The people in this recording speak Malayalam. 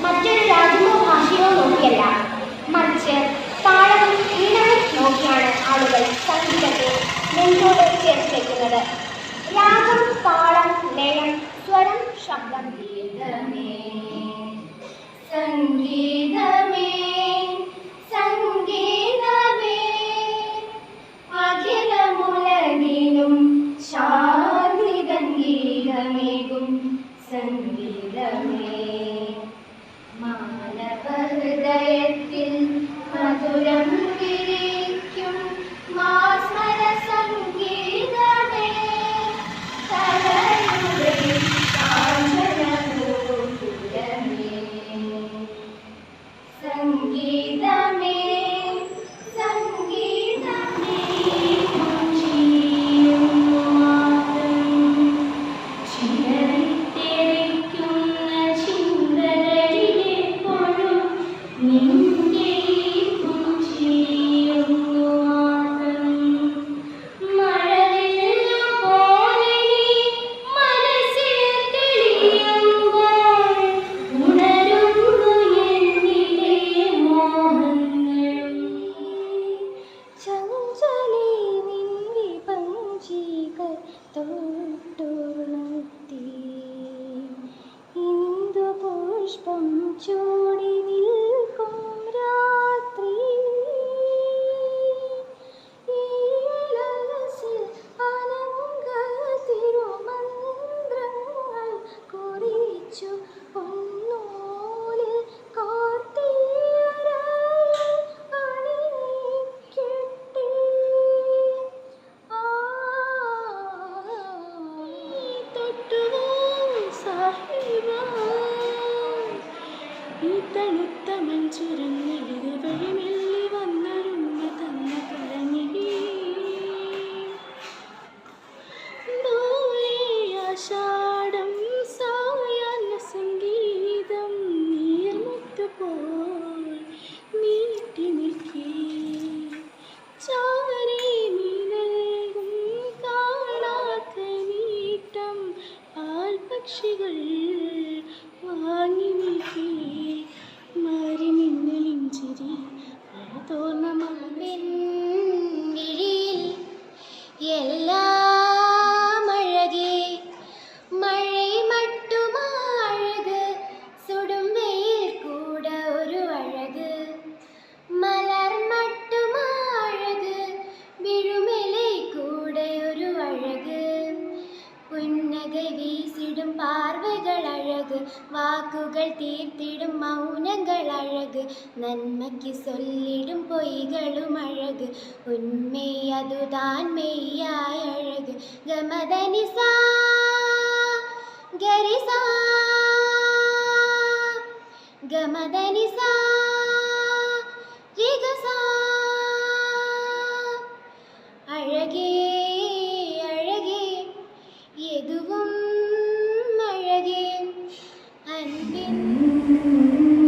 മറ്റൊരു രാജ്യമോ ഭാഷയോ നോക്കിയല്ല. മറിച്ച് താളവും ഈണവും നോക്കിയാണ് ആളുകൾ സംഗീതത്തെ നെഞ്ചോട് ചേർത്ത് വയ്ക്കുന്നത് രാഗം താളം ഈ തണുത്ത മഞ്ചുരങ്ങളിൽ വഴിമെല്ലി വന്നൊരുമ്മ തന്ന കരഞ്ഞി ആഷാഢം സായാഹ്ന സംഗീതം നീർമുത്തുപോൽ നീട്ടി നിൽക്കേ. ചാരേ നീ നൽകും കാണാത്ത തോന്ന வீசிடும் பார்வைகள் அழகு வாக்குகள் தீர்த்திடும் மௌனங்கள் அழகு நன்மைக்கு சொல்லிடும் பொய்களும் அழகு உண்மை அதுதான் மெய்யாய் அழகு. கமதனிசா கரிசா கமதனிசா. Thank you.